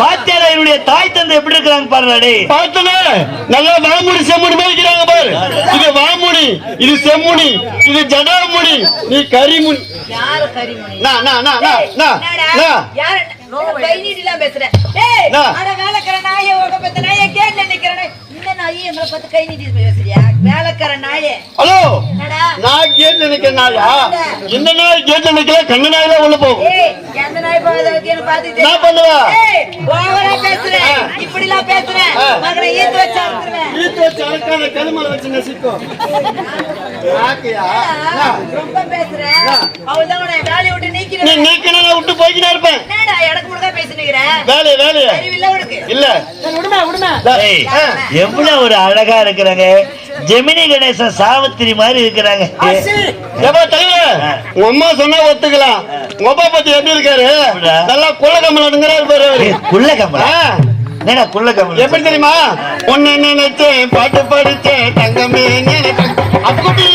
பாத்தியாடா என்னுடைய தாய் தந்தை எப்படி இருக்கிறாங்க பாருடா டேய் பார்த்தனே நல்லா வாமுடி செம்முடி மாதிரி இருக்கிறாங்க பாரு. இது வாமுடி இது செம்முடி இது ஜடாமுடி நீ கரிமுடி. ஹலோ. என்னடா? நான் கேட்டு நினைக்கிறேன் நாயா? இந்த நாய் கேட்டு நினைக்கல கண்ணு நாய் தான் உள்ள போகும். ஏய், எந்த நாய் போகாத வைக்கணும் பார்த்துட்டு. நான் பண்ணுவா? ஏய், ஓவரா பேசுற. இப்படிலாம் பேசுற. மகனை ஈத்து வச்சு அறுத்துருவேன். வீட்டு வச்சு அழகான கருமலை வச்சு நசிக்கும் நாக்கையா? என்னடா? ரொம்ப பேசுற. அவள்தான் உன்னை வேலையை விட்டு நீ நீக்கிறேன். நீக்கினா விட்டு போய்க்கினே இருப்பேன் என்னடா, எனக்கு உனக்கு? இல்ல டேய் எவ்வளவு ஒரு அழகா இருக்கிறாங்க ஜெமினி கணேசன் சாவித்திரி மாதிரி இருக்கிறாங்க. அம்மா சொன்னா ஒத்துக்கலாம். அப்பா பத்தி எப்படி இருக்காரு? நல்லா குள்ள பாரு அவரு. குள்ள கமலா ஆ, என்னடா குள்ள கமலா எப்படி தெரியுமா? உன்னை நினைச்சேன் பாட்டு படிச்சேன் தங்கமே அப்புடி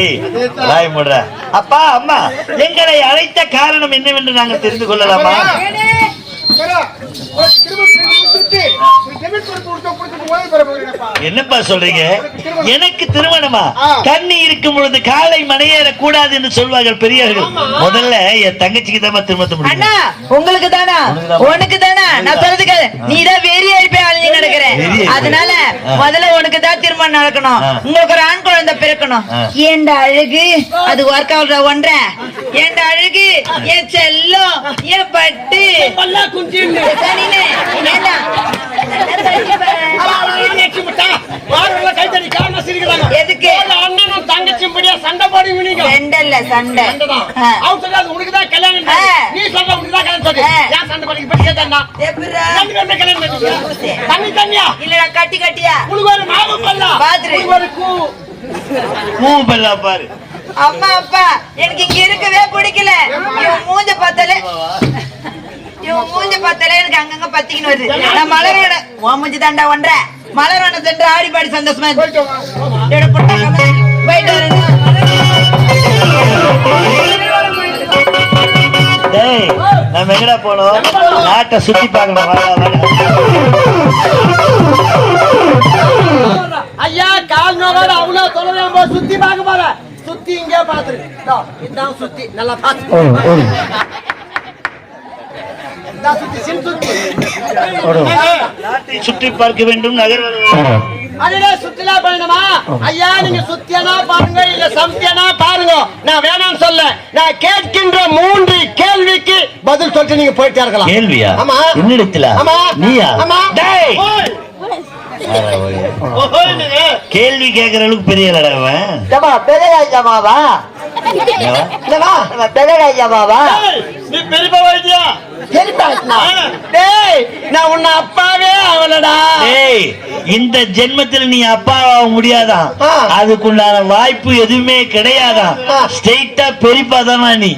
ஏய் வாய் மூடுறா. அப்பா அம்மா எங்களை அழைத்த காரணம் என்னவென்று நாங்கள் தெரிந்து கொள்ளலாமா? என்னப்பா சொல்றீங்க? எனக்கு திருமணமா? ஆ. கண்ணி இருக்கும் பொழுது காலை மனையேற கூடாது என்று சொல்வார்கள் பெரியவர்கள் முதல்ல என் தங்கச்சிக்கு தான் திருமணத்தை முடியும் அண்ணா உங்களுக்கு தானா? உனக்கு தானா? நான் சொல்றதுக்கு நீ தான் வெறியா இருப்பேன் அழிஞ்சு நடக்கிற வெறியா இருப்பேன். அதனால. முதல்ல உனக்கு தான் திருமணம் நடக்கணும். உங்களுக்கு ஒரு ஆண் குழந்தை பிறக்கணும். ஏண்டா அழகு? அது ஒர்க் ஆகுற ஒன்ற ஏண்டா அழகு? என் செல்லம் என் பட்டு. எதுக்கு? சண்டை போடுவீங்க ரெண்டல்ல சண்டை ஆ. உனக்கு தான் கல்யாணம். நீ சொல்ற உனக்கு தான் கல்யாணம் சொல்லு ஆ. ஏன் சண்டை போடுறீங்க? இப்படி கேட்டா கல்யாணம். தண்ணி தண்ணியா? இல்லடா கட்டி கட்டியா? உனக்கு ஒரு மாவு பல்லா. உனக்கு ஒரு கூ. பூ பெல்லா பாரு. அம்மா அப்பா எனக்கு இங்க இருக்கவே பிடிக்கல. மூஞ்ச பார்த்தாலே இவன் மூஞ்ச பார்த்தாலே எனக்கு அங்கங்க பத்திக்கின்னு வருது. நான் மலரோட உன் மூஞ்சி தாண்டா ஒன்ற. மலரோட சென்று ஆடி பாடி சந்தோஷமா. என்னோட. போயிட்டு வரேன் டேய் நம்ம எங்கடா போனோம்? நாட்டை சுத்தி பார்க்கணும். ஐயா கால் நோவோட அவ்வளோ தொலைவேன் போ சுத்தி பார்க்க போற சுத்தி இங்கே பாத்துரு இதோ, இதான் சுத்தி. நல்லா பாத்து இதான் சுத்தி சின் சுத்தி நாட்டை சுற்றி பார்க்க வேண்டும் நகர் அதுல சுற்றுலா பயணமா? ஐயா நீங்க சுத்தியனா பாருங்க இல்ல சம்தியனா பாருங்க. நான் வேணாம்னு சொல்ல. நான் கேட்கின்ற மூன்று கேள்விக்கு பதில் சொல்லிட்டு நீங்க போயிட்டே இருக்கலாம். கேள்வியா? ஆமா. என்னிடத்துல? ஆமா. நீயா? ஆமா. டேய்! ஓய். ஆறா, ஓய். ஓய் நீங்க. கேள்வி கேட்கற அளவுக்கு பெரிய ஜமா நீ பெரியப்பா வைத்தியா சரிப்பா டேய் நான் உன்னை அப்பாவே அவளடா டேய் இந்த ஜென்மத்தில் நீ அப்பா ஆக முடியாதான். அதுக்குண்டான வாய்ப்பு எதுவுமே கிடையாதான். ஸ்ட்ரெயிட்டா பெரியப்பா தானா நீ?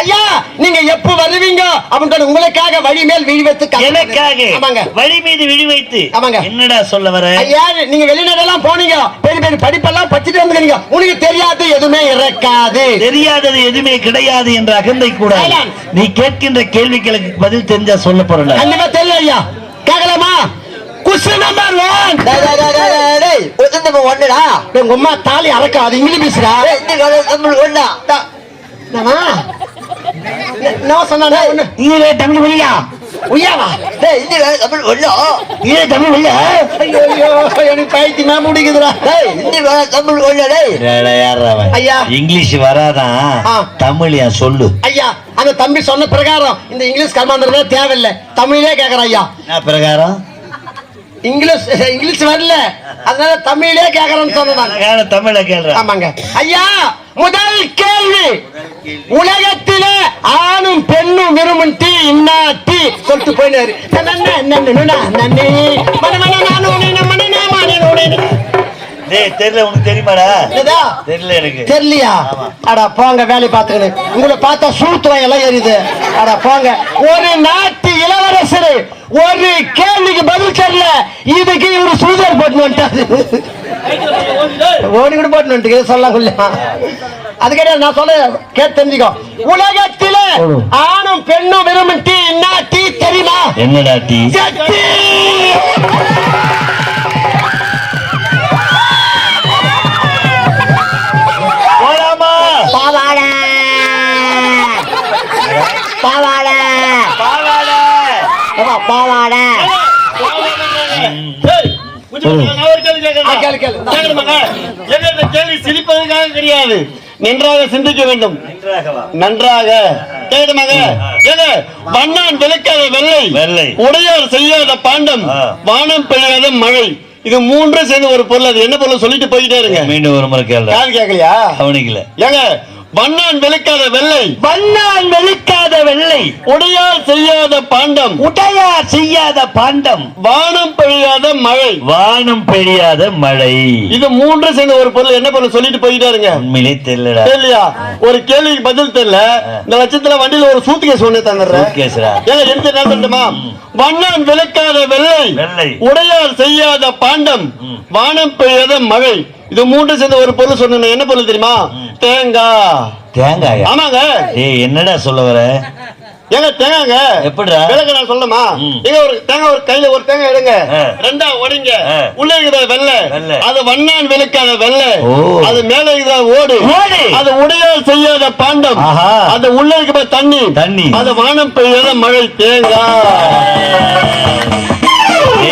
ஐயா நீங்க எப்ப வருவீங்க அப்படின்னு உங்களுக்காக வழி மேல் விழி வைத்து எனக்காக ஆமாங்க வழி மீது விழி வைத்து ஆமாங்க. என்னடா சொல்ல வர ஐயா நீங்க வெளிநாடெல்லாம் போனீங்க பெரிய பெரிய படிப்பெல்லாம் படிச்சுட்டு வந்துக்கிறீங்க உனக்கு தெரியாது எதுவுமே இறக்காது தெரியாதது எதுவுமே கிடையாது என்ற அகந்தை கூட. நீ கேட்கின்ற கேள்விகளுக்கு பதில் தெரிஞ்சா சொல்ல போறேன் கண்டிப்பா தெரியல ஐயா கேட்கலாமா கொஸ்டின் நம்பர் டேய் டேய் டேய் டேய் டேய் உங்க அம்மா தாலி அறக்க அது இங்கிலீஷ் பேசுறா டேய் இந்த? என்ன சொன்னா ஒண்ணு நீங்களே தமிழ் வழியா உய்யாவா? டேய் இந்த தமிழ் ஐயோ ஐயோ எனக்கு பைத்தியமா முடிக்குதுடா டேய் இந்த கால நம்ம ஒண்ணா டேய்? ஐயா. இங்கிலீஷ் வராதான் ஆ. தமிழ் ஏன் சொல்லு? ஐயா அந்த தம்பி சொன்ன பிரகாரம் இந்த இங்கிலீஷ் கர்மாந்திரமே தேவையில்லை. தமிழே கேக்குறேன் ஐயா. என்ன பிரகாரம்? இங்கிலீஷ் இங்கிலீஷ் வரல. அதனால தமிழே கேக்குறேன்னு. அழகான தமிழை கேள்ற? ஆமாங்க. ஐயா முதல் கேள்வி. உலகத்திலே ஆணும் பெண்ணும் விரும்பும் டீ இன்னா டீ சொல்லிட்டு போயினாரு. தெரியல உனக்கு தெரியுமாடா? தெரியல எனக்கு. தெரியலையா? அட போங்க வேலை பார்த்துக்கணும் உங்களை பார்த்தா சூத்துவம் எல்லாம் எரியுது. அட போங்க. ஒரு நாட்டு இளவரசர் ஒரு கேள்விக்கு பதில் சொல்லல இதுக்கு இவரு சூதர் போட்டு வந்துட்டாரு. ஓடி கூட போட்டு வந்துட்டு சொல்ல அது கிடையாது நான் சொல்ல கேட்டு தெரிஞ்சுக்கோ. உலகத்தில ஆணும் பெண்ணும் விரும்பும் டீ என்ன டீ தெரியுமா? என்னடா டீ? கேள்வி சிரிப்பதற்காக கிடையாது நன்றாக சிந்திக்க வேண்டும். நன்றாக. வண்ணான் விளக்காத வெள்ளை. வெள்ளை. உடையார் செய்யாத பாண்டம். வானம் பெய்யாத மழை. இது மூன்றும் சேர்ந்து ஒரு பொருள். அது என்ன பொருள் சொல்லிட்டு போயிட்டே இருங்க. மீண்டும் ஒரு முறை கேள்வி கேட்கலையா? கவனிக்கல. ஏங்க வண்ணான் விளக்காத வெள்ளை. வண்ணான் வெளுக்காத வெள்ளை. உடையார் செய்யாத பாண்டம். உடையார் செய்யாத பாண்டம். வானம் பெய்யாத மழை. வானம் பெய்யாத மழை. இது மூன்று சேர்ந்து ஒரு பொருள். என்ன பொருள்? சொல்லிட்டு போயிட்டே இருங்க உண்மையிலே தெரியலடா. தெரியலையா? ஒரு கேள்விக்கு பதில் தெரியல. இந்த லட்சத்துல வண்டியில ஒரு சூத்துக்கேஸ் ஒண்ணு தந்துடுறேன். கேசுரா ஏங்க எடுத்து என்ன சொல்லட்டுமா வண்ணான் விளக்காத வெள்ளை. வெள்ளை. உடையார் செய்யாத பாண்டம். வானம் பெய்யாத மழை. இது மூன்று சேர்ந்த ஒரு பொருள் சொன்ன என்ன பொருள் தெரியுமா? தேங்காய் தேங்காயா? ஆமாங்க. ஏய் என்னடா சொல்ல வர? ஏங்க தேங்காங்க. எப்படிடா? விளக்க நான் சொல்லமா. ஏங்க ஒரு தேங்காய் ஒரு கையில ஒரு தேங்காய் எடுங்க. ரெண்டா ஒடிங்க. ஆ. உள்ள இருக்கிற வெள்ளை. அது வண்ணான் விளக்காத வெள்ளை. அது மேல இருக்கிற ஓடு. ஓடு. அது உடையார் செய்யாத பாண்டம். அது உள்ள இருக்கிற தண்ணி. தண்ணி. அது வானம் பெய்யாத மழை தேங்காய்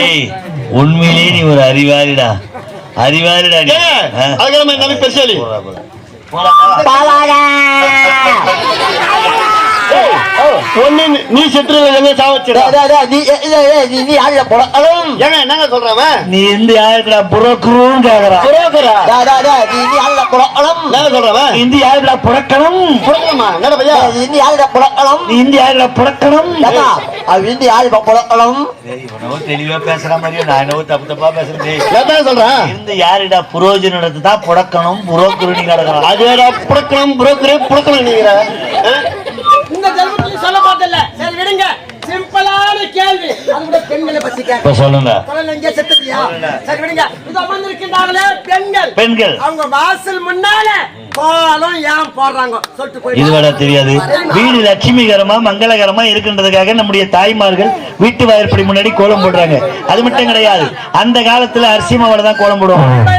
ஏய் உண்மையிலே நீ ஒரு அறிவாளிடா. அறிவாளிடா நீ ஏங்க ஆ. அதுக்கு ஒண்ணு நீ- நீ செத்துருங்க எங்க சாவச்சிடா? நீ நீ நீ யாருல புறக்கணும் ஏங்க என்னங்க சொல்றவன் நீ இந்து யாருக்குடா புறக்குருன்னு கேக்குறான் புரோக்கரா நீ நீ புறக்கணும் என்னங்க சொல்றவன் இந்து யாருக்குடா புறக்கணும். புரோக்கரமா என்னடா பையா? நீ யாருல புறக்கணும் நீ இந்து யாருக்குடா புறக்கணும். ஏம்மா, அவ தெளிவா பேசுற மாதிரியும் நான் என்னவோ தப்பு பேசுறேன் சொல்றேன். இருந்து யாருடா புரோஜனம் எடுத்து தான் புடக்கணும் புரோக்குருணி கிடக்கிறான் அதேடா புடக்கணும் புரோக்கரே புடக்கணும் நீங்க சொல்ல பார்த்தல சரி விடுங்க. சிம்பிளான கேள்வி. அது கூட பெண்களை பத்தி கேட்க. சொல்லுங்க. செத்துட்டியா? சரி விடுங்க. இது அமர்ந்திருக்கின்றாங்களே பெண்கள். பெண்கள். அவங்க வாசல் முன்னால கோலம் ஏன் போடுறாங்க. சொல்லிட்டு போய் இது வேற தெரியாது. வீடு லட்சுமிகரமா மங்களகரமா இருக்கின்றதுக்காக நம்முடைய தாய்மார்கள் வீட்டு வாயிற்படி முன்னாடி கோலம் போடுறாங்க. அது மட்டும் கிடையாது. அந்த காலத்துல அரிசி மாவுல தான் கோலம் போடுவாங்க.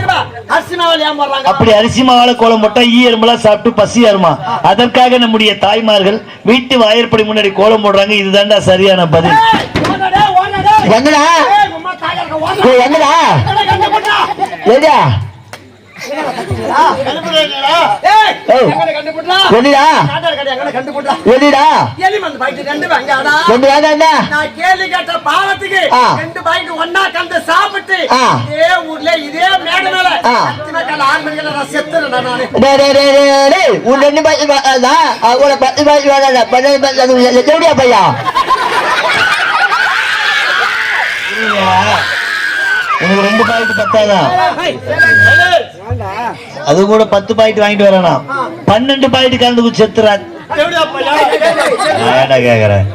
அப்படி அரிசி மாவுல கோலம் போட்டா ஈ எறும்பெல்லாம் சாப்பிட்டு பசி ஏறுமா அதற்காக நம்முடைய தாய்மார்கள் வீட்டு வாயிற்படி முன்னாடி கோலம் போடுறாங்க. இதுதான்டா சரியான பதில். எங்கடா? எங்கடா? ரெண்டு என்ன நான் கேள்வி கேட்ட பாவத்துக்கு. ரெண்டு பாக்கெட் ஒண்ணா கலந்து சாப்பிட்டு. இதே ஊர்ல இதே மேடை மேல ஆறு மணிக்கு நான் செத்துறேன் நானு ரெண்டு அவங்கள பத்து எப்படியா பையா? உனக்கு ரெண்டு பாக்கெட் பத்தாதான் அது கூட பத்து பாக்கெட் வாங்கிட்டு வரணும் பன்னெண்டு பாக்கெட் கலந்து செத்துறா எப்படியா பையா? ஏடா கேக்குறேன்?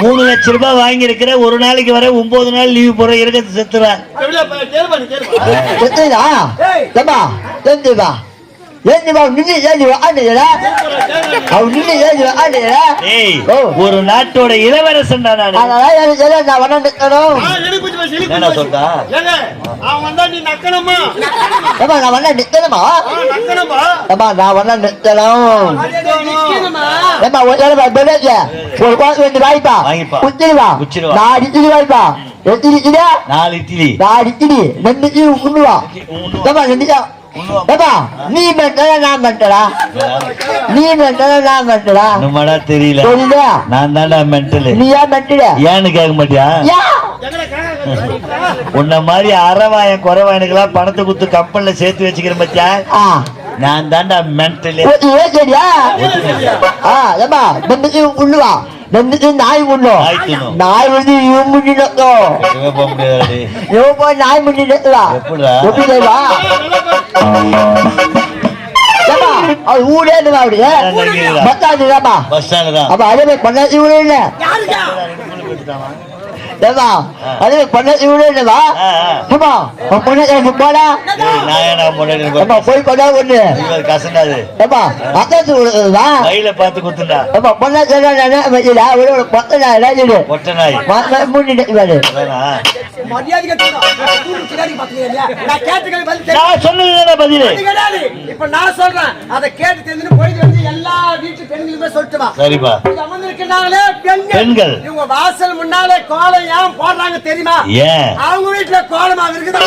மூணு லட்சம் ரூபாய் வாங்கி இருக்கிற ஒரு நாளைக்கு வர ஒன்பது நாள் லீவு போற இருக்கிறது செத்துறா ஒரு நாட்டோட இளவரசன் நானு நான் போச்சு. சொல்றா? அவன் வந்தா நக்கணுமா? நான் ஆ, நக்கணுமா? நான் ஒரு குழந்தை ரெண்டு வாய்ப்பா குச்சிடுவா. நான் இட்லி வாய்ப்பா எத்தனை இட்லியா நாலு இட்லி நான் இட்லி ரெண்டு இட்லி உண்ணுவா ரெண்டு ஏப்பா நீ மென்டலா நான் மென்டலா? நீ மென்டலா நான் மென்டலா? நம்மடா தெரியல. தெரியல நான் தான்டா மென்டல். நீ ஏன் மென்டல? ஏன்னு கேட்க மாட்டியா? உன்ன மாதிரி அறவாயன் குறவாயனுக்கெல்லாம் பணத்தை கொடுத்து கம்பெனில சேர்த்து வச்சுக்கிறேன் பத்தியா நான் தான்டா மென்டல். சரியா? ஆ ஏப்பா உள்ளுவா நம்பிக்கை நாய் உள்ளோம் நாய் வந்து இவன் போக முடியாது இவன் போய் நாய் முன்னினா எப்படிடா? எப்படி ஏப்பா அது ஊரே இருந்தா அப்படியே பஸ் ஸ்டாண்ட் தான் அப்ப அதே மாதிரி பண்ணாச்சு ஊரே இல்ல அதே பொண்ணு போய் ஒண்ணு கசண்டாது கையில பார்த்து பொண்ணா சொன்னா வச்சுடா ஒரு பத்து நாய் இவாரு இல்லையா? நான் சொன்னதுதானே பதிலு. இப்ப சொல்றேன் அதை கேட்டு தெரிஞ்சுன்னு போயிட்டு வந்து எல்லா வீட்டு பெண்களுமே சொல்லிட்டு வா சரிப்பா இங்க அமர்ந்திருக்கிறாங்களே பெண்கள் பெண்கள். இவங்க வாசல் முன்னாலே கோலம் ஏன் போடுறாங்க தெரியுமா? ஏன்? அவங்க வீட்டுல கோலமா இருக்குது?